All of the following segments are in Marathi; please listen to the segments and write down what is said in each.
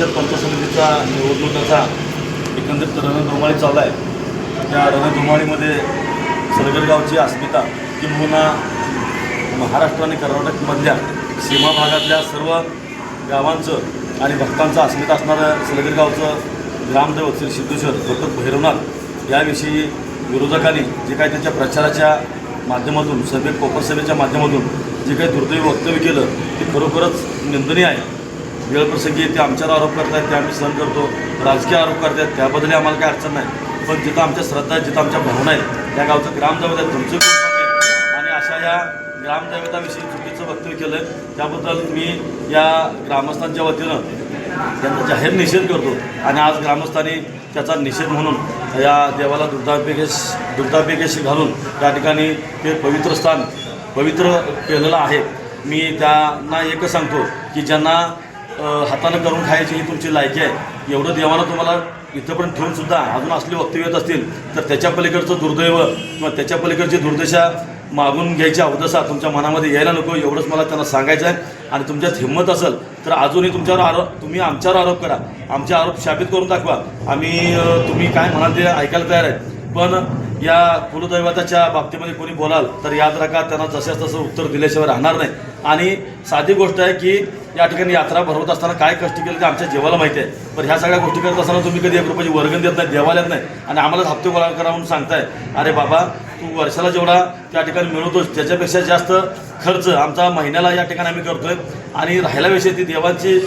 तर पंचायत समितीचा निवडणुकाचा एकंदरीत रणधुमाळी चालू आहे. त्या रणधुमाळीमध्ये सलगरगावची अस्मिता किंबहुना महाराष्ट्र आणि कर्नाटकमधल्या सीमा भागातल्या सर्व गावांचं आणि भक्तांचं अस्मिता असणारं सलगरगावचं ग्रामदैवत श्री सिद्धेश्वर भगत भैरवनाथ याविषयी विरोधकांनी जे काही त्यांच्या प्रचाराच्या माध्यमातून सभे कोपर सभेच्या माध्यमातून जे काही दुर्दैव वक्तव्य केलं ते खरोखरच निंदनीय आहे. वेळप्रसंगी ते आमच्यावर आरोप करतात ते आम्ही सहन करतो राजकीय आरोप करतात त्याबद्दल आम्हाला काही अडचण नाही. पण जिथं आमच्या श्रद्धा आहे जिथं आमच्या भावना आहेत त्या गावचं ग्रामदैवत आहे तुमचं आणि अशा या ग्रामदैवताविषयी चुकीचं वक्तव्य केलं आहे त्याबद्दल मी या ग्रामस्थांच्या वतीनं त्यांचा जाहीर निषेध करतो. आणि आज ग्रामस्थांनी त्याचा निषेध म्हणून या देवाला दुग्धाभिषेक दुग्धाभिषेक घालून त्या ठिकाणी ते पवित्र स्थान पवित्र केलेलं आहे. मी त्यांना एकच सांगतो की ज्यांना हातानं करून खायची ही तुमची लायकी आहे. एवढं देवानं तुम्हाला इथंपर्यंत पण ठेवून सुद्धा अजून असले वक्तव्य येत असतील तर त्याच्या पलीकडचं दुर्दैव किंवा त्याच्या पलीकडची दुर्दशा मागून घ्यायची अवदसा तुमच्या मनामध्ये यायला नको एवढंच मला त्यांना सांगायचं आहे. आणि तुमच्यात हिंमत असेल तर अजूनही तुमच्यावर आरोप तुम्ही आमच्यावर आरोप करा. आमचे आरोप शाबित करून दाखवा. आम्ही तुम्ही काय म्हणाल ते ऐकायला तयार आहे. पण या कुलदैवताच्या बाबतीमध्ये कोणी बोलाल तर याद राखा त्यांना जसं तसं उत्तर दिल्याशिवाय राहणार नाही. आणि साधी गोष्ट आहे की या ठिकाणी यात्रा भरवत असताना काय कष्ट केले ते आमच्या जीवाला माहिती आहे. पण ह्या सगळ्या गोष्टी करत असताना तुम्ही कधी एक रुपयाची वर्गण देत नाही देवाला नाही. आणि आम्हालाच हप्ते गोळा करा म्हणून सांगताय. अरे बाबा तू वर्षाला जेवढा त्या ठिकाणी मिळवतोस त्याच्यापेक्षा जास्त खर्च आमचा महिन्याला या ठिकाणी आम्ही करतोय. आणि राहिला विषय ती देवांची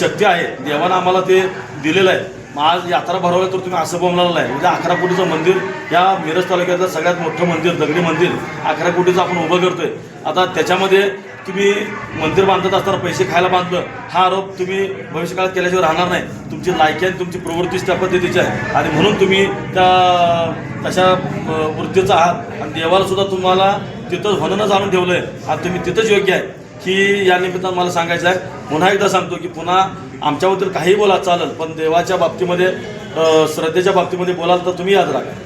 शक्ती आहे. देवानं आम्हाला ते दिलेलं आहे. मग आज यात्रा भरवलं तर तुम्ही असं बोंबलाला आहे म्हणजे अकरा कोटीचं मंदिर या मिरज तालुक्यातलं सगळ्यात मोठं मंदिर दगडी मंदिर अकरा कोटीचं आपण उभं करतोय. आता त्याच्यामध्ये तुम्ही मंदिर बांधत असताना पैसे खायला बांधलं हा आरोप तुम्ही भविष्यकाळात केल्याशिवाय राहणार नाही. तुमची लायकी आणि तुमची प्रवृत्तीच त्या पद्धतीची आहे. आणि म्हणून तुम्ही त्या तशा वृत्तीचा आहात आणि देवाला सुद्धा तुम्हाला तिथंच होणं आणून ठेवलं आहे आणि तुम्ही तिथंच योग्य आहे. की या निमित्तानं मला सांगायचं आहे पुन्हा एकदा सांगतो की पुन्हा आमच्याबद्दल काही बोला चालेल पण देवाच्या बाबतीमध्ये श्रद्धेच्या बाबतीमध्ये बोलाल तर तुम्ही याद राखा.